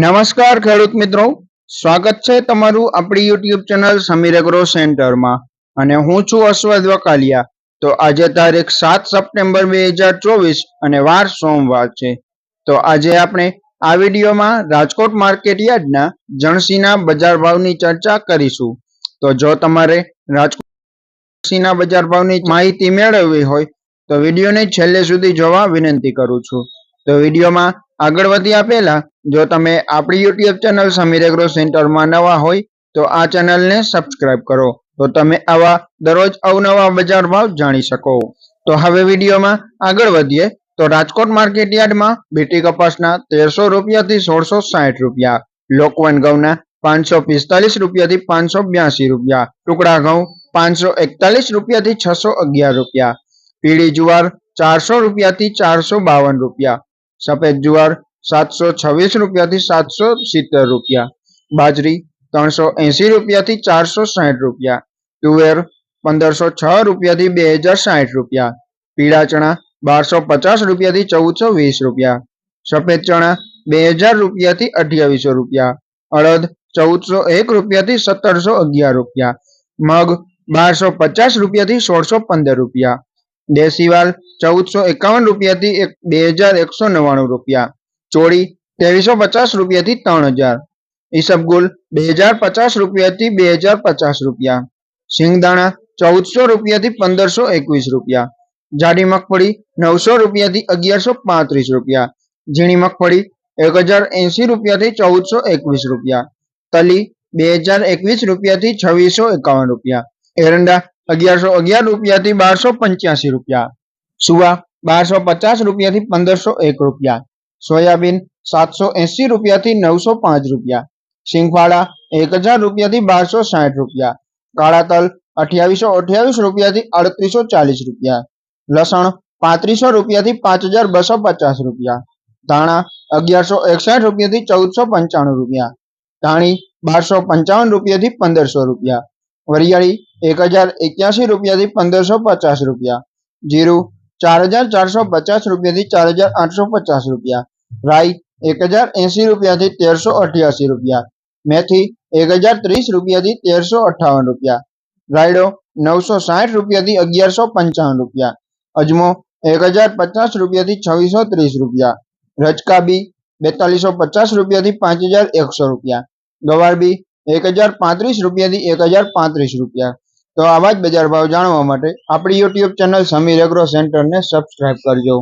નમસ્કાર ખેડૂત મિત્રો. સ્વાગત છે તમારું આપણી યુટ્યુબ ચેનલ સમીર એગ્રો સેન્ટરમાં અને હું છું અશ્વદ વકાલિયા. તો આજે તારીખ સાત સપ્ટેમ્બર બે હજાર ચોવીસ અને વાર સોમવાર છે. તો આજે આપણે આ વિડીયોમાં રાજકોટ માર્કેટ યાર્ડના જણસીના બજાર ભાવની ચર્ચા કરીશું. તો જો તમારે રાજકોટ જણસીના બજાર ભાવની માહિતી મેળવવી હોય, તો વિડીયોને છેલ્લે સુધી જોવા વિનંતી કરું છું. તો વિડીયોમાં આગળ વધ્યા પહેલા જો તમે આપણી યુટ્યુબ ચેનલ સમીર એગ્રો સેન્ટરમાં નવા હોય, તો આ ચેનલને સબસ્ક્રાઇબ કરો. તો તમે આવા દરરોજ અવનવા બજાર ભાવ જાણી શકો. તો હવે વિડીયોમાં આગળ વધીએ. તો રાજકોટ માર્કેટ યાર્ડમાં બીટી કપાસના તેરસો રૂપિયાથી સોળસો સાઠ રૂપિયા, લોકવન ઘઉંના પાંચસો પિસ્તાલીસ રૂપિયાથી પાંચસો બ્યાસી રૂપિયા, ટુકડા ઘઉં પાંચસો એકતાલીસ રૂપિયાથી છસો અગિયાર રૂપિયા, પીળી જુવાર ચારસો રૂપિયાથી ચારસો બાવન રૂપિયા, સફેદ જુવાર સાતસો છવ્વીસ રૂપિયાથી સાતસો સિત્તેર રૂપિયા બાજરી ત્રણસો એંસી રૂપિયાથી ચારસો સાઠ રૂપિયા તુવેર પંદરસો છ રૂપિયાથી બે હજાર સાઠ રૂપિયા પીળા ચણા બારસો પચાસ રૂપિયાથી ચૌદસો વીસ રૂપિયા સફેદ ચણા બે હજાર રૂપિયાથી અઠ્યાવીસો રૂપિયા અડદ ચૌદસો એક રૂપિયાથી સત્તરસો અગિયાર રૂપિયા મગ બારસો પચાસ રૂપિયાથી સોળસો પંદર રૂપિયા દેશીવાલ ચૌદસો એકાવન રૂપિયાથી એક બે હજાર એકસો નવ્વાણું રૂપિયા ચોળી ત્રેવીસો પચાસ રૂપિયાથી ત્રણ હજાર. ઈસબગુલ બે હજાર પચાસ રૂપિયાથી બે હજાર પચાસ રૂપિયા. સિંગદાણા ચૌદસો રૂપિયાથી પંદરસો એકવીસ રૂપિયા. જાડી મગફળી નવસો રૂપિયાથી અગિયારસો પાંત્રીસ રૂપિયા. ઝીણી મગફળી એક હજાર એંસી રૂપિયાથી ચૌદસો એકવીસ રૂપિયા. તલી બે હજાર એકવીસ રૂપિયાથી છવ્વીસો એકાવન રૂપિયા. એરંડા અગિયારસો અગિયાર રૂપિયાથી બારસો પંચ્યાસી રૂપિયા. સુવા બારસો પચાસ રૂપિયાથી પંદરસો એક રૂપિયા. સોયાબીન સાતસો એંસી રૂપિયાથી નવસો પાંચ રૂપિયા. સિંગફાળા એક હજાર રૂપિયાથી બારસો સાઠ રૂપિયા. કાળા તલ અઠ્યાવીસો અઠ્યાવીસ રૂપિયાથી અડત્રીસો ચાલીસ રૂપિયા. લસણ પાંત્રીસો રૂપિયાથી પાંચ હજાર બસો પચાસ રૂપિયા. ધાણા અગિયારસો એકસાઠ રૂપિયાથી ચૌદસો પંચાણું રૂપિયા. ધાણી બારસો પંચાવન રૂપિયાથી પંદરસો રૂપિયા. વરિયાળી એક હજાર એક્યાસી રૂપિયાથી પંદરસો પચાસ રૂપિયા. જીરું ચાર હજાર ચારસો પચાસ રૂપિયાથી ચાર હજાર આઠસો પચાસ રૂપિયા. રાઈ એક હજાર એંસી રૂપિયાથી તેરસો અઠ્યાસી રૂપિયા. મેથી એક હજાર ત્રીસ રૂપિયાથી તેરસો અઠ્ઠાવન રૂપિયા. રાયડો નવસો સાઠ રૂપિયાથી અગિયારસો પંચાવન રૂપિયા. અજમો એક હજાર પચાસ રૂપિયાથી છવ્વીસો ત્રીસ રૂપિયા. રચકા બી બેતાલીસો પચાસ રૂપિયાથી પાંચ હજાર એકસો રૂપિયા. ગવાર બી એક હજાર પાંત્રીસ રૂપિયાથી એક હજાર પાંત્રીસ રૂપિયા. તો આવા જ બજાર ભાવ જાણવા માટે આપણી યુટ્યુબ ચેનલ સમીર એગ્રો સેન્ટરને સબસ્ક્રાઇબ કરજો.